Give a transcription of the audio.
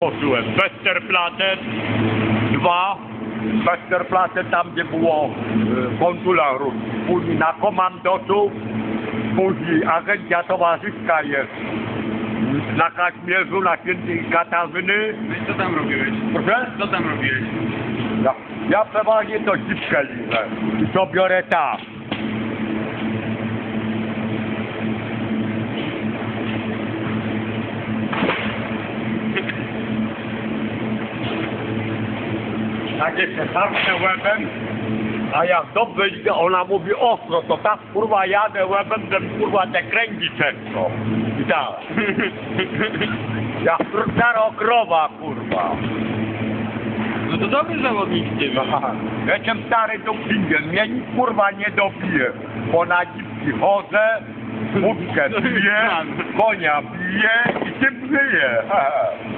Poczułem Westerplatte, dwa, Westerplatte tam gdzie było e, konsular ruski, później na komandosów, później agencja towarzyska jest na Kaśmierzu, na świętej Katarzyny. No i co tam robiłeś? Proszę? Co tam robiłeś? Ja, ja przeważnie to dziwkę liczę i to biorę tak. Tak jeszcze zamknę łebem, a jak dobrze ona mówi ostro, to tak kurwa jadę łebem, że kurwa te kręgi często. I tak. Jak starokrowa kurwa. No to dobry zawodnik ciebie. Aha. Jestem stary dopingiem, mnie nic kurwa nie dobije, bo na dzipki chodzę, wódkę piję, konia piję i tym żyję.